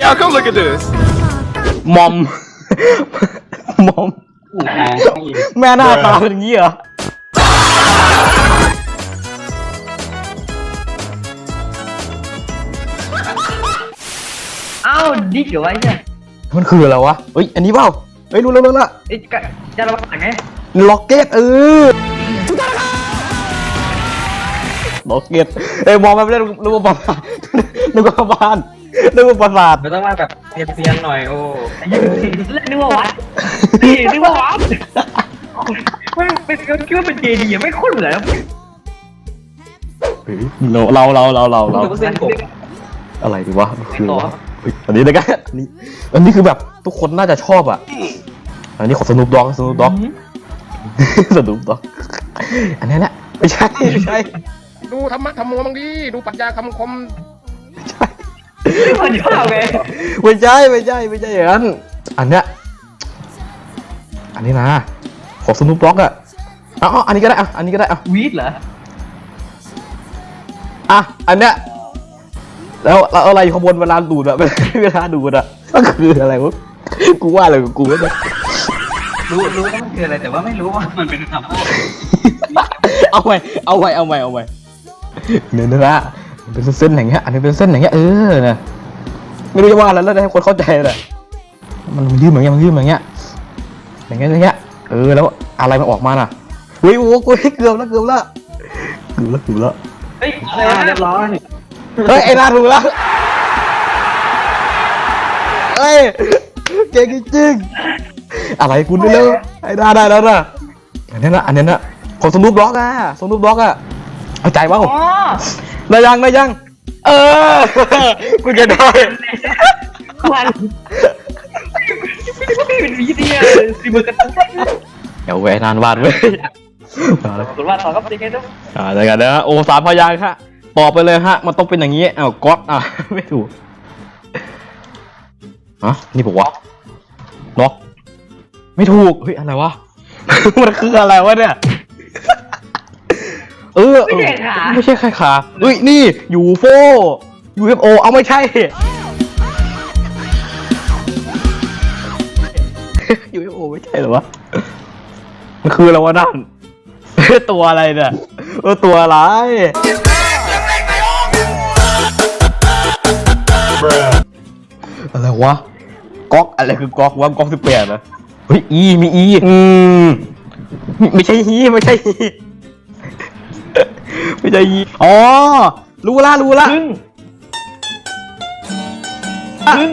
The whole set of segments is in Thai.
Y'all come look at this. มอม มอม แม่หน้าตาเป็นอย่างนี้เหรอ อ้าวดิเดี๋ยวไว้เนี่ยมันคืออะไรวะ เฮ้ย อันนี้เปล่า เฮ้ยรู้แล้วรู้แล้วไอ้ยกะจะระบาดไงล็อกเก็ตเออล็อกเก็ตเอ้ยมองไปไม่ได้นึกว่าประสาทนึกว่าบ้าน นึกว่าประสาทมันต้องมาแบบเพียนๆหน่อยโอ้ไอ้เหี้ยนึกว่าวัดนี่นึกว่าวัดไม่เป็นคิดว่าเป็นเจดีย์ไม่คุ้นเลยนะเราเราเราเราเราเรารู้สึกว่าเส้นกบอะไรดีวะคืออะไรวะเฮ้ยอันนี้นะกันอันนี้อันนี้คือแบบทุกคนน่าจะชอบอะ อันนี้ของสนุปด็อกสนุปด็อกสนุปด็อก อันนี้แหละไม่ใช่ไม่ใช่ ดูธรรมะธรรมโมบ้างดิ ดูปรัชญาคำคม มันชอบไงไม่ใช่ไม่ใช่ไม่ใช่อย่างนั้นอันเนี้ยอันนี้นะของสนุปด็อกอะเอ๋อาอันนี้ก็ได้อะอันนี้ก็ได้อะวีดเหรออะอันเนี้ยแล้วแล้วอะไรอยู่ข้างบนเวลาดูดอะเวลาดูดอะก็คืออะไรวะกูว่าอะไรกับกูวะเนี่ยรู้รู้ว่ามันคืออะไรแต่ว่าไม่รู้ว่ามันเป็นคำว่าเอาไว้เอาไว้เอาไว้เอาไว้เนื้อเนื้อเป็นเส้นๆอย่างเงี้ยอันนี้เป็นเส้นอย่างเงี้ยเออนะ ไม่รู้จะว่าอะไรแล้วให้คนเข้าใจเลยมันมันยืดเหมือนเงี้ยมันยืดเหมือนเงี้ยอย่างเงี้ยอย่างเงี้ยเออแล้วอะไรมันออกมาน่ะเฮ้ยโอ้โหกูเกือบแล้วเกือบแล้วเกือบแล้วเกือบแล้วเฮ้ยอะไรอ่าวะเรียบร้อยเฮ้ยไอ้นาถูกแล้วเฮ้ยเก่งจริงๆอะไรกูนี่เร็วไอ้นาได้แล้วนะอันนี้นะอันนี้นะของสนุปบล็อกอะสนุปบล็อกอะเอาใจวะอ๋อได้ยังได้ยัง เออ กูจะได้ควันไม่เป็นวีดเนี่ยสิบกระตุ้นเดี๋ยวเว้ยนานวาดเว้ยเอาละคุณว่าต่อก็เป็นยังไงต้องอ่าเดี๋ยวกันนะโอ้สามพยางค์ฮะตอบไปเลยฮะ มันต้องเป็นอย่างนี้อ้าวก๊อตอะไม่ถูกฮะนี่บอกว่าล็อก ไม่ถูก เฮ้ย อะไรวะ มันคืออะไรวะเนี่ย เออเออไม่ใช่แค่ขาเฮ้ยนี่ยูโฟ UFO เอาไม่ใช่ UFO ไม่ใช่เหรอวะ มันคืออะไรวะนั่น ตัวอะไรเนี่ยเออตัวอะไร อะไรวะก๊อกอะไรคือก๊อกวะก๊อกสิบแปดนะเฮ้ยอีมีอีอืมไม่ไม่ใช่ฮีไม่ใช่ฮี ไม่ใช่ฮีอ๋อ รู้ละรู้ละพึ่งพึ่ง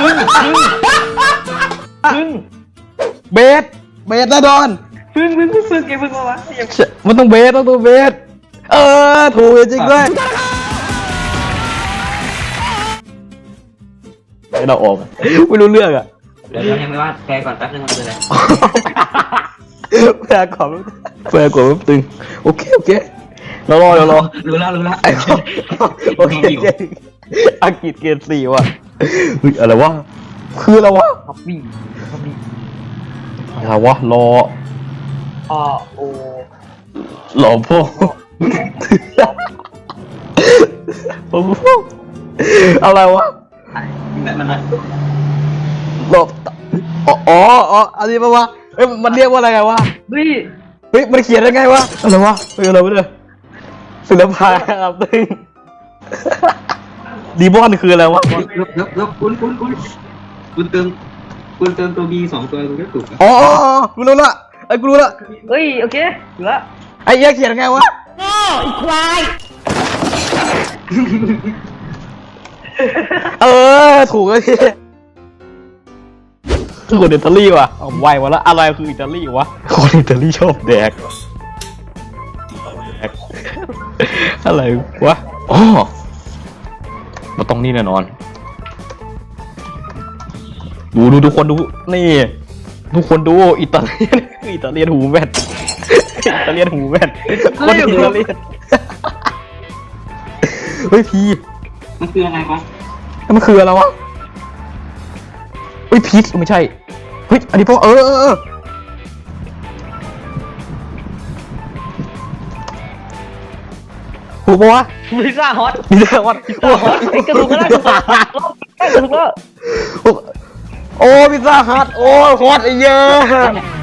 พึ่งพึ่งพึ่งเบส เบสนะดอน พึ่งพึ่งพึ่งพึ่งแกพึ่งมาวะยังใช่มันต้องเบสต้องตัวเบส เออ ถูกจริงด้วยไอ้เราออกไม่รู้เรื่องอะเดี๋ยวยังไม่ว่าแปลก่อนแป๊บนึงมันคืออะไร แปลก่อนแปลก่อนแป๊บนึงโอเคโอเคเรารอเรารอรู้แล้วรู้แล้วไอ้เขาโอเคโอเคอังกฤษเกรดสี่ว่ะเฮ้ยอะไรวะคืออะไรวะฮอบบี้ฮอบบี้อะไรวะรออโอหล่อพ่อโอ้โหอะไรวะนั่นมันนะหล่ออ๋ออ๋ออ๋ออันนี้ปะวะ เอ้ยมันเรียกว่าอะไรไงวะเฮ้ยเฮ้ยมันเขียนยังไงวะอะไรวะเฮ้ยอะไรวะเนี่ยศิลปะครับตึงดีบอนคืออะไรวะยกยกยกยกคุณคุณคุณคุณเติมคุณเติมตัว B สองตัวคุณก็ถูกอะอ๋ออ๋ออ๋อกูรู้ละไอ้ยกูรู้ละเฮ้ยโอเคเหลือไอ้เหี้ยเขียนยังไงวะเออถูกแล้วที คือคนอิตาลีว่ะเอาไวมาแล้วอะไรคืออิตาลีวะคนอิตาลีชอบแดกแดกอะไรวะอ๋อมาตรงนี้แน่นอน ดูดูทุกคนดูนี่ ทุกคนดูอิตาเลียนอิตาเลียนหูแว่นอิตาเลียนหูแว่นคนอิตาเลียนเฮ้ยพี่มันคืออะไรวะแล้วมันคืออะไรวะ เฮ้ยพีชไม่ใช่เฮ้ยอันนี้พวกเออเออเออโอ้กปะวะพิซซ่าฮอตมีแต่วัดพิซซ่าฮอตไอ้กระดูกก็ได้กระดูกก็ได้กระดูกก็ได้โอ้พิซซ่าฮัทโอ้ฮอตไอ้เยอะ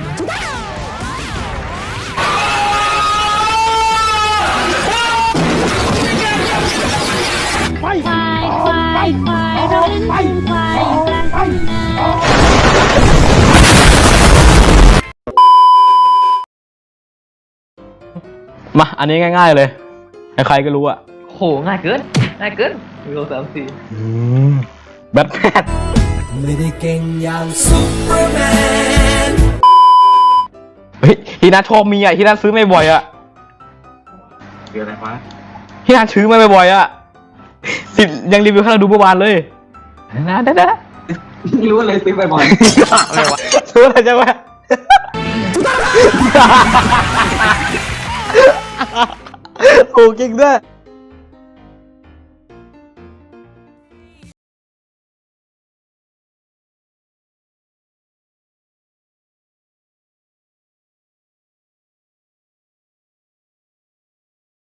มา อันนี้ง่าย ๆ เลย ใครๆก็รู้อะโหง่ายเกินง่ายเกินหนึ่งสองสามสี่แบทแมนไม่ได้เก่งอย่างซุปเปอร์แมนเฮ้ยฮีนาชอบมีอะฮีนาซื้อไม่บ่อยอะเดี๋ยวอะไรวะฮีนาซื้อมาบ่อยๆอะสิยังรีวิวให้เราดูเมื่อวานเลยนะนะนะรู้อะไรซื้อบ่อยอะไรวะซื้ออะไรจังวะโอ้จริงด้วย